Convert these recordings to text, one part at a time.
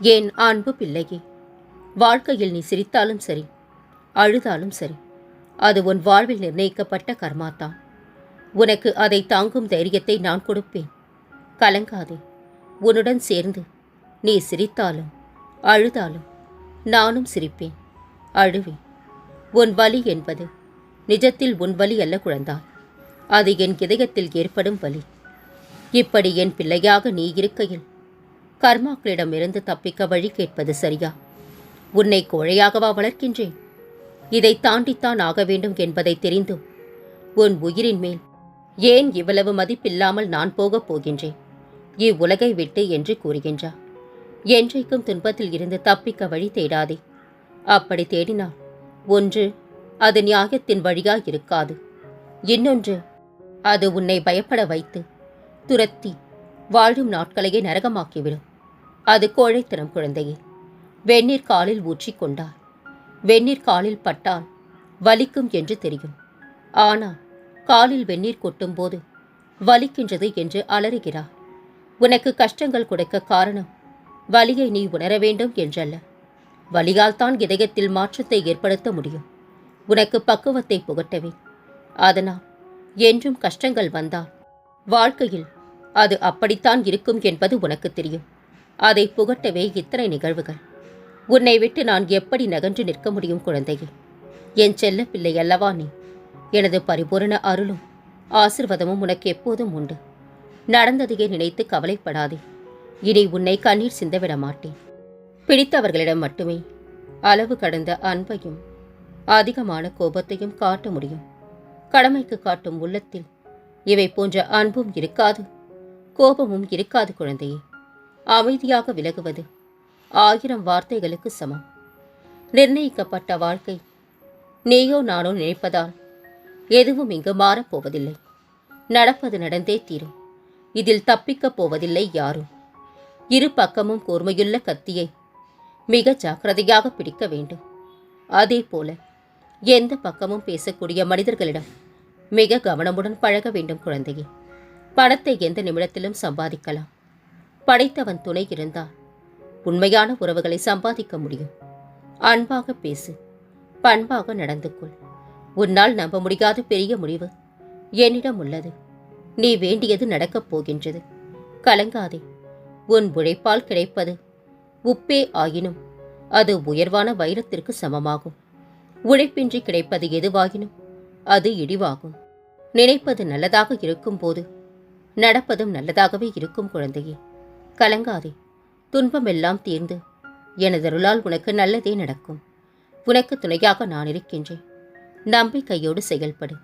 என் அன்பு பிள்ளையே? வாழ்க்கையில் நீ சிரித்தாலும் சரி அழுதாலும் சரி அது உன் வாழ்வில் நிர்ணயிக்கப்பட்ட கர்மாத்தான். உனக்கு அதை தாங்கும் தைரியத்தை நான் கொடுப்பேன். கலங்காதே உன்னுடன் சேர்ந்து நீ சிரித்தாலும் அழுதாலும் நானும் சிரிப்பேன். அழுவேன் உன் வலி என்பது நிஜத்தில் உன் வலி அல்ல குழந்தாய் அது என் இதயத்தில் ஏற்படும் வலி. இப்படி என் பிள்ளையாக நீ இருக்கையில் கர்மாக்களிடமிருந்து தப்பிக்க வழி கேட்பது சரியா? உன்னை கோழையாகவா வளர்க்கின்றேன்? இதை தாண்டித்தான் ஆக வேண்டும் என்பதை தெரிந்தும் உன் உயிரின் மேல் ஏன் இவ்வளவு மதிப்பில்லாமல் நான் போகப் போகின்றேன்? இவ்வுலகை விட்டு என்று கூறுகின்றார் என்றைக்கும் துன்பத்தில் இருந்து தப்பிக்க வழி தேடாதே. அப்படி தேடினால் ஒன்று அது நியாயத்தின் வழியா இருக்காது. இன்னொன்று அது உன்னை பயப்பட வைத்து துரத்தி வாழும் நாட்களையே நரகமாக்கிவிடும். அது கோழைத்தனம் குழந்தையே. வெந்நீர் காலில் ஊற்றி கொண்டார் வெந்நீர் காலில் பட்டால் வலிக்கும் என்று தெரியும். ஆனால் காலில் வெந்நீர் கொட்டும்போது வலிக்கின்றது என்று அலறுகிறார் உனக்கு கஷ்டங்கள் கொடுக்க காரணம் வலியை நீ உணர வேண்டும் என்றல்ல. வலியால் தான் இதயத்தில் மாற்றத்தை ஏற்படுத்த முடியும். உனக்கு பக்குவத்தை புகட்டவே அதனால் என்றும் கஷ்டங்கள் வந்தால் வாழ்க்கையில் அது அப்படித்தான் இருக்கும் என்பது உனக்கு தெரியும். அதை புகட்டவே இத்தனை நிகழ்வுகள். உன்னை விட்டு நான் எப்படி நகன்று நிற்க முடியும் குழந்தையே? என் செல்ல பிள்ளை அல்லவா நீ? எனது பரிபூரண அருளும் ஆசிர்வாதமும் உனக்கு எப்போதும் உண்டு. நடந்ததையே நினைத்து கவலைப்படாதே? இனி உன்னை கண்ணீர் சிந்தவிட மாட்டேன். பிடித்தவர்களிடம் மட்டுமே அளவு கடந்த அன்பையும் அதிகமான கோபத்தையும் காட்ட முடியும். கடமைக்கு காட்டும் உள்ளத்தில் இவை போன்ற அன்பும் இருக்காது கோபமும் இருக்காது குழந்தையே. அமைதியாக விலகுவது ஆயிரம் வார்த்தைகளுக்கு சமம். நிர்ணயிக்கப்பட்ட வாழ்க்கை நீயோ நானோ நினைப்பதால் எதுவும் இங்கு மாறப்போவதில்லை நடப்பது நடந்தே தீரும். இதில் தப்பிக்கப் போவதில்லை யாரும். இரு பக்கமும் கூர்மையுள்ள கத்தியை மிக ஜாக்கிரதையாக பிடிக்க வேண்டும். அதே போல எந்த பக்கமும் பேசக்கூடிய மனிதர்களிடம் மிக கவனமுடன் பழக வேண்டும் குழந்தையே. பணத்தை எந்த நிமிடத்திலும் சம்பாதிக்கலாம். படைத்தவன் துணை இருந்தால் உண்மையான உறவுகளை சம்பாதிக்க முடியும். அன்பாக பேசு பண்பாக நடந்து கொள். உன்னால் நம்ப முடியாத பெரிய முடிவு என்னிடம் உள்ளது. நீ வேண்டியது நடக்கப் போகின்றது. கலங்காதே உன் உழைப்பால் கிடைப்பது உப்பே ஆயினும் அது உயர்வான வைரத்திற்கு சமமாகும். உழைப்பின்றி கிடைப்பது எதுவாகினும் அது இடிவாகும் நினைப்பது நல்லதாக இருக்கும்போது நடப்பதும் நல்லதாகவே இருக்கும் குழந்தையே. கலங்காதே. துன்பமெல்லாம் தீர்ந்து. எனதருளால் உனக்கு நல்லதே நடக்கும். உனக்கு துணையாக நான் இருக்கின்றேன். நம்பிக்கையோடு செயல்படு.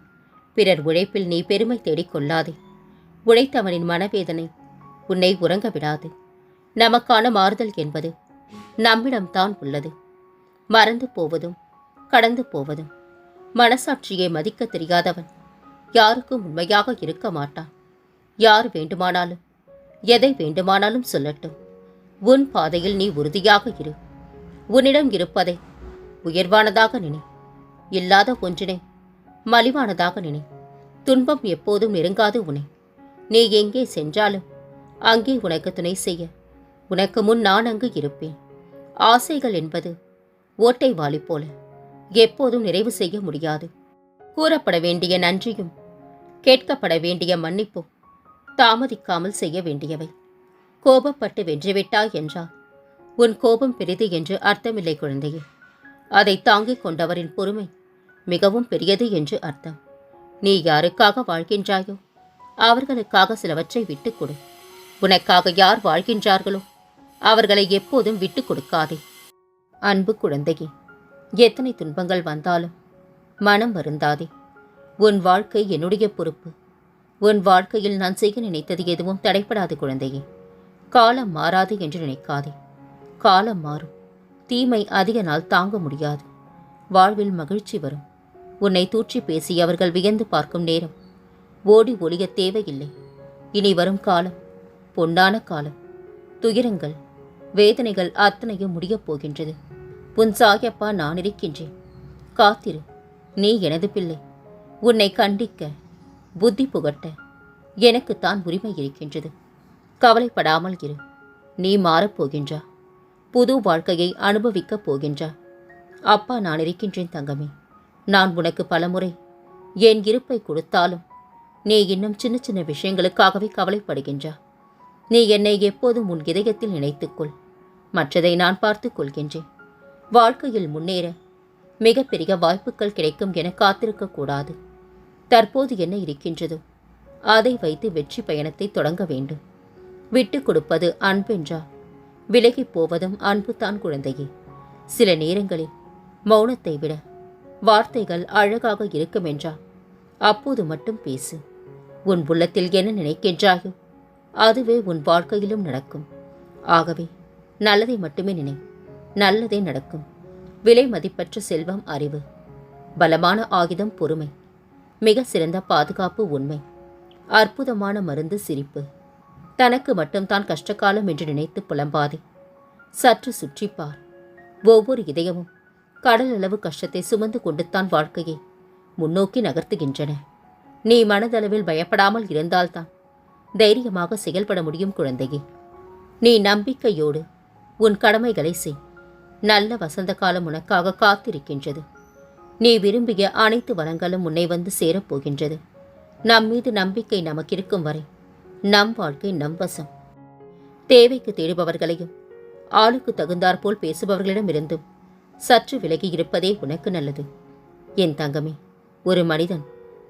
பிறர் உழைப்பில் நீ பெருமை தேடிக்கொள்ளாதே உழைத்தவனின் மனவேதனை உன்னை உறங்க விடாது. நமக்கான மாறுதல் என்பது நம்மிடம்தான் உள்ளது. மறந்து போவதும் கடந்து போவதும் மனசாட்சியை மதிக்க தெரியாதவன் யாருக்கும் உண்மையாக இருக்க மாட்டான். யார் வேண்டுமானாலும் எதை வேண்டுமானாலும் சொல்லட்டும். உன் பாதையில் நீ உறுதியாக இரு. உன்னிடம் இருப்பதை உயர்வானதாக நினை. இல்லாத ஒன்றினை மலிவானதாக நினை. துன்பம் எப்போதும் நெருங்காது உனை நீ எங்கே சென்றாலும் அங்கே உனக்கு துணை செய்ய. உனக்கு முன் நான் அங்கு இருப்பேன். ஆசைகள் என்பது ஓட்டை வாலி போல எப்போதும் நிறைவு செய்ய முடியாது. கூறப்பட வேண்டிய நன்றியும் கேட்கப்பட வேண்டிய மன்னிப்பும் தாமதிக்காமல் செய்ய வேண்டியவை. கோபப்பட்டு வென்றுவிட்டாய் என்றால் உன் கோபம் பெரிது என்று அர்த்தமில்லை குழந்தையே. அதை தாங்கிக் கொண்டவரின் பொறுமை மிகவும் பெரியது என்று அர்த்தம். நீ யாருக்காக வாழ்கின்றாயோ? அவர்களுக்காக சிலவற்றை விட்டுக் கொடு. உனக்காக யார் வாழ்கின்றார்களோ அவர்களை எப்போதும் விட்டுக் கொடுக்காதே. அன்பு குழந்தையே எத்தனை துன்பங்கள் வந்தாலும் மனம் வருந்தாதே. உன் வாழ்க்கை என்னுடைய பொறுப்பு. உன் வாழ்க்கையில் நான் செய்ய நினைத்தது எதுவும் தடைப்படாது குழந்தையே. காலம் மாறாது என்று நினைக்காதே. காலம் மாறும். தீமை அதிக நாள் தாங்க முடியாது. வாழ்வில் மகிழ்ச்சி வரும். உன்னை தூற்றி பேசி அவர்கள் வியந்து பார்க்கும் நேரம். ஓடி ஒளிய தேவையில்லை. இனி வரும் காலம் பொன்னான காலம். துயரங்கள் வேதனைகள் அத்தனையும் முடியப் போகின்றது. உன் சாயப்பா நான் இருக்கின்றேன். காத்திரு நீ எனது பிள்ளை. உன்னை கண்டிக்க புத்தி புகட்ட எனக்குத்தான் உரிமை இருக்கின்றது. கவலைப்படாமல் இரு. நீ மாறப்போகின்றா புது வாழ்க்கையை அனுபவிக்கப் போகின்றா. அப்பா நான் இருக்கின்றேன் தங்கமே. நான் உனக்கு பலமுறை என் இருப்பை கொடுத்தாலும் நீ இன்னும் சின்ன சின்ன விஷயங்களுக்காகவே கவலைப்படுகின்றா. நீ என்னை எப்போதும் உன் இதயத்தில் நினைத்துக்கொள். மற்றதை நான் பார்த்துக் கொள்கின்றேன். வாழ்க்கையில் முன்னேற மிகப்பெரிய வாய்ப்புகள் கிடைக்கும் என காத்திருக்கக்கூடாது தற்போது என்ன இருக்கின்றதோ? அதை வைத்து வெற்றி பயணத்தை தொடங்க வேண்டும். விட்டு கொடுப்பது அன்பென்றா? விலகிப் போவதும் அன்புதான் குழந்தையே. சில நேரங்களில் மௌனத்தை விட வார்த்தைகள் அழகாக இருக்குமென்றா? அப்போது மட்டும் பேசு. உன் உள்ளத்தில் என்ன நினைக்கின்றாயோ அதுவே உன் வாழ்க்கையிலும் நடக்கும். ஆகவே நல்லதை மட்டுமே நினை. நல்லதே நடக்கும். விலை மதிப்பற்ற செல்வம் அறிவு. பலமான ஆயுதம் பொறுமை. மிக சிறந்த பாதுகாப்பு உண்மை. அற்புதமான மருந்து சிரிப்பு. தனக்கு மட்டும்தான் கஷ்டகாலம் என்று நினைத்து புலம்பாதே. சற்று சுற்றிப்பார். ஒவ்வொரு இதயமும் கடல் அளவு கஷ்டத்தை சுமந்து கொண்டுத்தான் வாழ்க்கையை முன்னோக்கி நகர்த்துகின்றன. நீ மனதளவில் பயப்படாமல் இருந்தால்தான் தைரியமாக செயல்பட முடியும் குழந்தையே. நீ நம்பிக்கையோடு உன் கடமைகளை செய். நல்ல வசந்த காலம் உனக்காக காத்திருக்கின்றது. நீ விரும்பிய அனைத்து வளங்களும் உன்னை வந்து சேரப்போகின்றது. நம் மீது நம்பிக்கை நமக்கிருக்கும் வரை நம் வாழ்க்கை நம் வசம். தேவைக்கு தேடுபவர்களையும் ஆளுக்கு தகுந்தாற்போல் பேசுபவர்களிடமிருந்தும் சற்று விலகி இருப்பதே உனக்கு நல்லது. என் தங்கமே ஒரு மனிதன்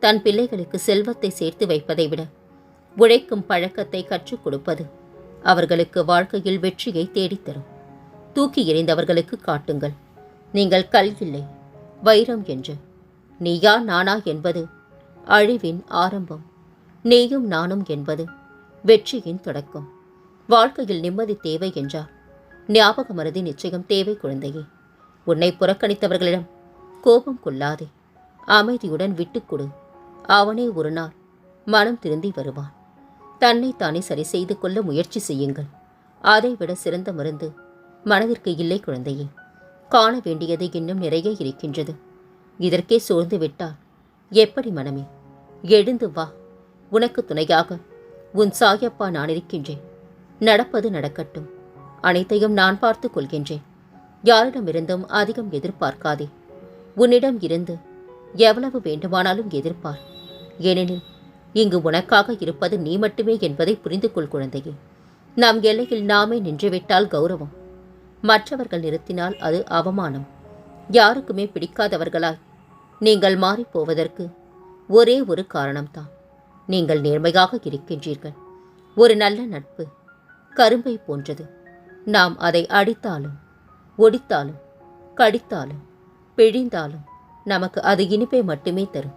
தன் பிள்ளைகளுக்கு செல்வத்தை சேர்த்து வைப்பதை விட உழைக்கும் பழக்கத்தை கற்றுக் கொடுப்பது அவர்களுக்கு வாழ்க்கையில் வெற்றியை தேடித்தரும். தூக்கி எறிந்தவர்களுக்கு காட்டுங்கள். நீங்கள் கல் இல்லை வைரம் என்று. நீயா நானா என்பது அழிவின் ஆரம்பம். நீயும் நானும் என்பது வெற்றியின் தொடக்கம். வாழ்க்கையில் நிம்மதி தேவை என்றார். ஞாபக மருதி நிச்சயம் தேவை குழந்தையே. உன்னை புறக்கணித்தவர்களிடம் கோபம் கொள்ளாதே. அமைதியுடன் விட்டுக்கொடு அவனே ஒரு நாள் மனம் திருந்தி வருவான். தன்னை தானே சரி செய்து கொள்ள முயற்சி செய்யுங்கள். அதைவிட சிறந்த மருந்து மனதிற்கு இல்லை குழந்தையே. காண வேண்டியது இன்னும் நிறைய இருக்கின்றது. இதற்கே சோர்ந்து விட்டால் எப்படி மனமே? எழுந்து வா. உனக்கு துணையாக உன் சாயப்பா நான் இருக்கின்றேன். நடப்பது நடக்கட்டும். அனைத்தையும் நான் பார்த்துக் கொள்கின்றேன். யாரிடமிருந்தும் அதிகம் எதிர்பார்க்காதே. உன்னிடம் இருந்து எவ்வளவு வேண்டுமானாலும் எதிர்பார் ஏனெனில் இங்கு உனக்காக இருப்பது நீ மட்டுமே என்பதை புரிந்து கொள் குழந்தையே. நம் எல்லையில் நாமே நின்றுவிட்டால் கௌரவம். மற்றவர்கள் நிறுத்தினால் அது அவமானம். யாருக்குமே பிடிக்காதவர்களாய் நீங்கள் மாறிப் போவதற்கு ஒரே ஒரு காரணம்தான். நீங்கள் நேர்மையாக இருக்கின்றீர்கள். ஒரு நல்ல நட்பு கரும்பை போன்றது. நாம் அதை அடித்தாலும் ஒடித்தாலும் கடித்தாலும் பிழிந்தாலும் நமக்கு அது இனிப்பை மட்டுமே தரும்.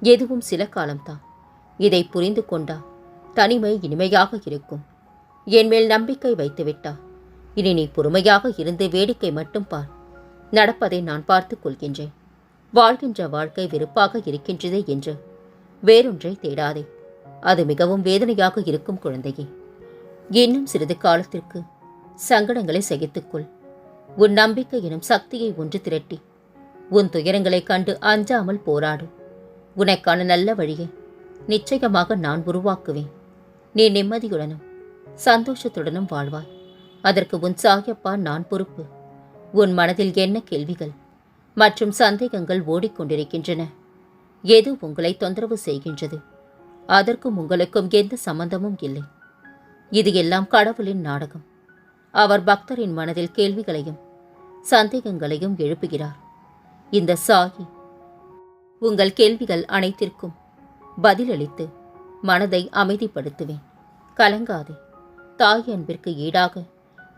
எதுவும் சில காலம்தான். இதை புரிந்து கொண்டா தனிமை இனிமையாக இருக்கும். என் மேல் நம்பிக்கை வைத்துவிட்டா இனி நீ பொறுமையாக இருந்து வேடிக்கை மட்டும் பார். நடப்பதை நான் பார்த்துக் கொள்கின்றேன். வாழ்கின்ற வாழ்க்கை வெறுப்பாக இருக்கின்றதே என்று. வேறொன்றை தேடாதே. அது மிகவும் வேதனையாக இருக்கும் குழந்தையே. இன்னும் சிறிது காலத்திற்கு சங்கடங்களை சகித்துக்கொள் உன் நம்பிக்கை எனும் சக்தியை ஒன்று திரட்டி. உன் துயரங்களைக் கண்டு அஞ்சாமல் போராடு. உனக்கான நல்ல வழியை நிச்சயமாக நான் உருவாக்குவேன். நீ நிம்மதியுடனும் சந்தோஷத்துடனும் வாழ்வாய். அதற்கு உன் சாயப்பா நான் பொறுப்பு. உன் மனதில் என்ன கேள்விகள்? மற்றும் சந்தேகங்கள் ஓடிக்கொண்டிருக்கின்றன. எது உங்களை தொந்தரவு செய்கின்றது? அதற்கும் உங்களுக்கும் எந்த சம்பந்தமும் இல்லை. இது எல்லாம் கடவுளின் நாடகம். அவர் பக்தரின் மனதில் கேள்விகளையும் சந்தேகங்களையும் எழுப்புகிறார். இந்த சாயி உங்கள் கேள்விகள் அனைத்திற்கும் பதிலளித்து மனதை அமைதிப்படுத்துவேன். கலங்காதே. தாய் அன்பிற்கு ஈடாக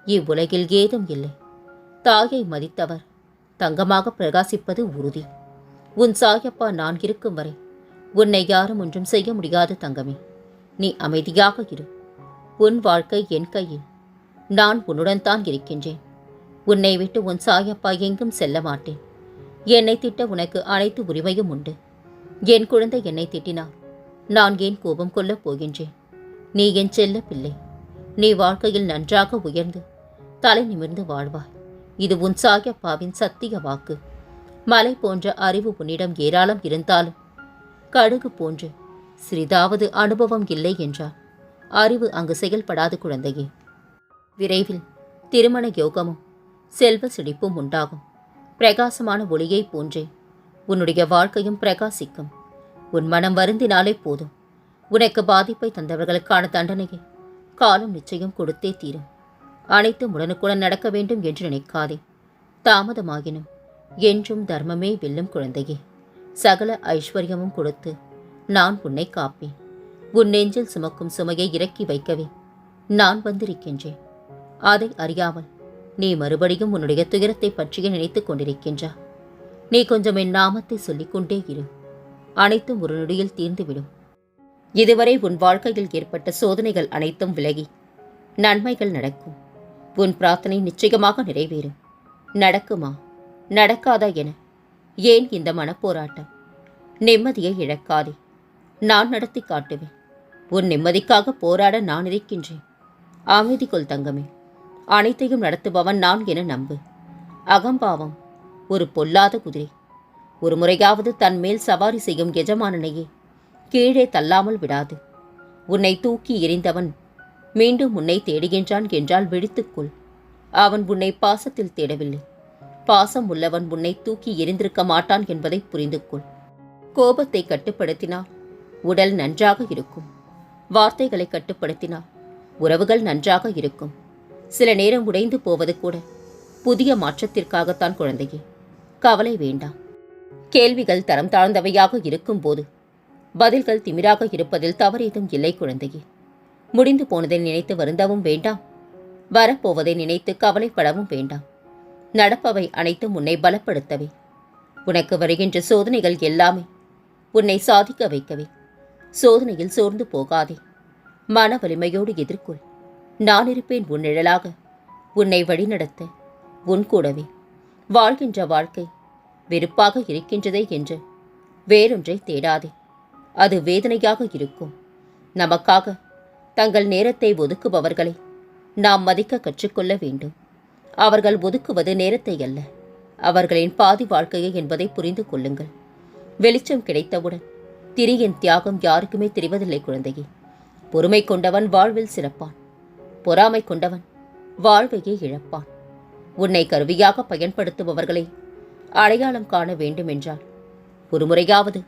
இவ்வுலகில் ஏதும் இல்லை. தாயை மதித்தவர் தங்கமாக பிரகாசிப்பது உறுதி. உன் சாயப்பா நான் இருக்கும் வரை உன்னை யாரும் ஒன்றும் செய்ய முடியாது தங்கமே. நீ அமைதியாக இரு. உன் வாழ்க்கை என் கையில். நான் உன்னுடன் தான் இருக்கின்றேன். உன்னை விட்டு உன் சாயப்பா எங்கும் செல்ல மாட்டேன். என்னை திட்ட உனக்கு அனைத்து உரிமையும் உண்டு. என் குழந்தை என்னை திட்டினார். நான் ஏன் கோபம் கொள்ளப் போகின்றேன்? நீ என் செல்ல பிள்ளை நீ வாழ்க்கையில் நன்றாக உயர்ந்து தலை நிமிர்ந்து வாழ்வாய். இது உன் சாயப்பாவின் சத்திய வாக்கு. மலை போன்ற அறிவு உன்னிடம் ஏராளம் இருந்தாலும் கடுகு போன்று சிறிதாவது அனுபவம் இல்லை என்றார் அறிவு அங்கு செயல்படாது குழந்தையே. விரைவில் திருமண யோகமும் செல்வ செழிப்பும் உண்டாகும். பிரகாசமான ஒளியைப் போன்றே உன்னுடைய வாழ்க்கையும் பிரகாசிக்கும். உன் மனம் வருந்தினாலே போதும். உனக்கு பாதிப்பை தந்தவர்களுக்கான தண்டனையை காலம் நிச்சயம் கொடுத்தே தீரும். அனைத்தும் உடனுக்குடன் நடக்க வேண்டும் என்று நினைக்காதே. தாமதமாகினும் என்றும் தர்மமே வெல்லும் குழந்தையே. சகல ஐஸ்வர்யமும் கொடுத்து நான் உன்னை காப்பேன். உன் நெஞ்சில் சுமக்கும் சுமையை இறக்கி வைக்கவே நான் வந்திருக்கின்றேன். அதை அறியாமல் நீ மறுபடியும் உன்னுடைய துயரத்தை பற்றியே நினைத்துக் கொண்டிருக்கின்றா? நீ கொஞ்சம் என் நாமத்தை சொல்லிக் கொண்டே இரு. அனைத்தும் ஒரு நொடியில் தீர்ந்துவிடும். இதுவரை உன் வாழ்க்கையில் ஏற்பட்ட சோதனைகள் அனைத்தும் விலகி நன்மைகள் நடக்கும். உன் பிரார்த்தனை நிச்சயமாக நிறைவேறும். நடக்குமா? நடக்காதா என. ஏன் இந்த மனப்போராட்டம்? நிம்மதியை இழக்காதே. நான் நடத்தி காட்டுவேன். உன் நிம்மதிக்காக போராட நான் இருக்கின்றேன். அமைதி கொள் தங்கமே. அனைத்தையும் நடத்துபவன் நான் என நம்பு. அகம்பாவம் ஒரு பொல்லாத குதிரை. ஒரு முறையாவது தன் மேல் சவாரி செய்யும் எஜமானனையே கீழே தள்ளாமல் விடாது. உன்னை தூக்கி எறிந்தவன் மீண்டும் உன்னை தேடுகின்றான் என்றால் விழித்துக்கொள். அவன் உன்னை பாசத்தில் தேடவில்லை. பாசம் உள்ளவன் உன்னை தூக்கி எரிந்திருக்க மாட்டான் என்பதை புரிந்து கொள் கோபத்தை கட்டுப்படுத்தினால் உடல் நன்றாக இருக்கும். வார்த்தைகளை கட்டுப்படுத்தினால் உறவுகள் நன்றாக இருக்கும். சில நேரம் உடைந்து போவது கூட புதிய மாற்றத்திற்காகத்தான் குழந்தையே. கவலை வேண்டாம். கேள்விகள் தரம் தாழ்ந்தவையாக இருக்கும்போது பதில்கள் திமிராக இருப்பதில் தவறேதும் இல்லை குழந்தையே. முடிந்து போனதை நினைத்து வருந்தவும் வேண்டாம். வரப்போவதை நினைத்து கவலைப்படவும் வேண்டாம். நடப்பவை அனைத்தும் உன்னை பலப்படுத்தவே. உனக்கு வருகின்ற சோதனைகள் எல்லாமே உன்னை சாதிக்க வைக்கவே. சோதனையில் சோர்ந்து போகாதே. மன வலிமையோடு எதிர்கொள். நான் இருப்பேன் உன் நிழலாக. உன்னை வழிநடத்த உன் கூடவே. வாழ்கின்ற வாழ்க்கை வெறுப்பாக இருக்கின்றதே என்று வேறொன்றை தேடாதே. அது வேதனையாக இருக்கும். நமக்காக தங்கள் நேரத்தை ஒதுக்குபவர்களை நாம் மதிக்க கற்றுக்கொள்ள வேண்டும். அவர்கள் ஒதுக்குவது நேரத்தை அல்ல அவர்களின் பாதி வாழ்க்கையை என்பதை புரிந்து கொள்ளுங்கள். வெளிச்சம் கிடைத்தவுடன் திரியின் தியாகம் யாருக்குமே தெரிவதில்லை குழந்தையே. பொறுமை கொண்டவன் வாழ்வில் சிறப்பான். பொறாமை கொண்டவன் வாழ்வையே இழப்பான். உன்னை கருவியாக பயன்படுத்துபவர்களை அடையாளம் காண வேண்டுமென்றால் ஒரு முறையாவது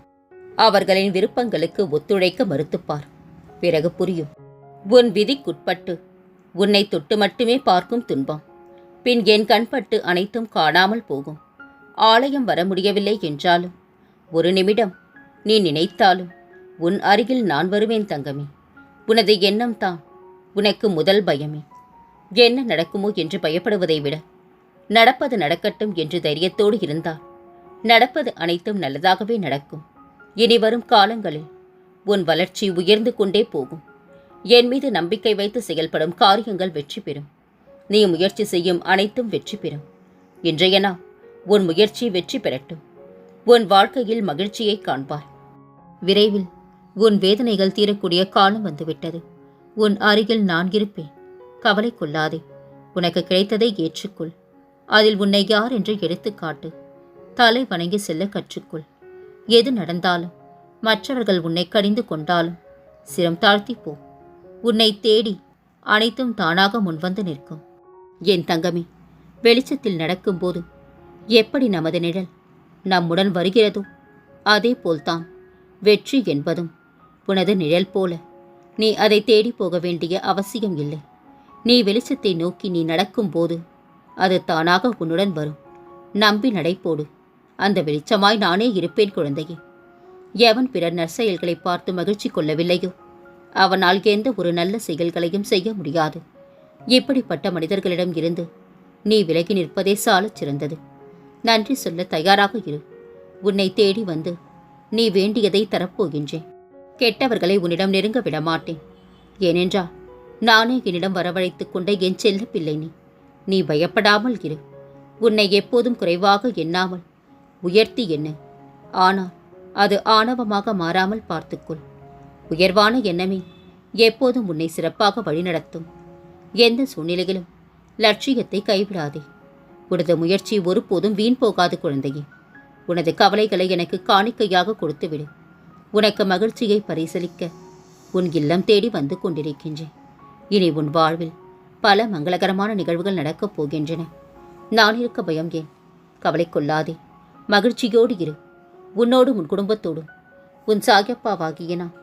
அவர்களின் விருப்பங்களுக்கு ஒத்துழைக்க மறுத்துப்பார். பிறகு புரியும். உன் விதிக்குட்பட்டு உன்னை தொட்டு மட்டுமே பார்க்கும் துன்பம். பின் என் கண்பட்டு அனைத்தும் காணாமல் போகும். ஆலயம் வர முடியவில்லை என்றாலும் ஒரு நிமிடம் நீ நினைத்தாலும் உன் அருகில் நான் வருவேன் தங்கமே. உனது எண்ணம் தான் உனக்கு முதல் பயமே. என்ன நடக்குமோ என்று பயப்படுவதை விட நடப்பது நடக்கட்டும் என்று தைரியத்தோடு இருந்தால் நடப்பது அனைத்தும் நல்லதாகவே நடக்கும். இனி வரும் காலங்களில் உன் வளர்ச்சி உயர்ந்து கொண்டே போகும். என் மீது நம்பிக்கை வைத்து செயல்படும் காரியங்கள் வெற்றி பெறும். நீ முயற்சி செய்யும் அனைத்தும் வெற்றி பெறும். இன்றைய நாள் உன் முயற்சி வெற்றி பெறட்டும். உன் வாழ்க்கையில் மகிழ்ச்சியை காண்பாய். விரைவில் உன் வேதனைகள் தீரக்கூடிய காலம் வந்துவிட்டது. உன் அருகில் நான் இருப்பேன். கவலை கொள்ளாதே. உனக்கு கிடைத்ததை ஏற்றுக்கொள். அதில் உன்னை யார் என்று எடுத்துக்காட்டு தலை வணங்கி செல்ல கற்றுக்கொள். எது நடந்தாலும் மற்றவர்கள் உன்னை கடிந்து கொண்டாலும் சிரம் தாழ்த்தி போ. உன்னை தேடி அனைத்தும் தானாக முன்வந்து நிற்கும். என் தங்கமே வெளிச்சத்தில் நடக்கும்போது எப்படி நமது நிழல் நம்முடன் வருகிறதோ அதே போல்தான் வெற்றி என்பதும் உனது நிழல் போல. நீ அதை தேடி போக வேண்டிய அவசியம் இல்லை. நீ வெளிச்சத்தை நோக்கி நீ நடக்கும்போது அது தானாக உன்னுடன் வரும். நம்பி நடைபோடு. அந்த வெளிச்சமாய் நானே இருப்பேன் குழந்தையே. எவன் பிறர் நற்செயல்களை பார்த்து மகிழ்ச்சி கொள்ளவில்லையோ? அவனால் எந்த ஒரு நல்ல செயல்களையும் செய்ய முடியாது. இப்படிப்பட்ட மனிதர்களிடம் இருந்து நீ விலகி நிற்பதே சாலச் சிறந்தது. நன்றி சொல்ல தயாராக இரு. உன்னை தேடி வந்து நீ வேண்டியதை தரப்போகின்றேன். கெட்டவர்களை உன்னிடம் நெருங்க விடமாட்டேன். ஏனென்றால் நானே என்னிடம் வரவழைத்துக் கொண்ட என் செல்ல பிள்ளை நீ. நீ பயப்படாமல் இரு. உன்னை எப்போதும் குறைவாக எண்ணாமல் உயர்த்தி என்ன ஆனால் அது ஆணவமாக மாறாமல் பார்த்துக்கொள். உயர்வான எண்ணமே எப்போதும் உன்னை சிறப்பாக வழிநடத்தும். எந்த சூழ்நிலையிலும் லட்சியத்தை கைவிடாதே. உனது முயற்சி ஒருபோதும் வீண் போகாது குழந்தையே. உனது கவலைகளை எனக்கு காணிக்கையாக கொடுத்துவிடு. உனக்கு மகிழ்ச்சியை பரிசலிக்க உன் இல்லம் தேடி வந்து கொண்டிருக்கின்றேன். இனி உன் வாழ்வில் பல மங்களகரமான நிகழ்வுகள் நடக்கப் போகின்றன. நான் இருக்க பயம் ஏன்? கவலை கொள்ளாதே. மகிழ்ச்சியோடு இரு. உன்னோடு உன் குடும்பத்தோடும். உன் சாயப்பாவாகிய நான்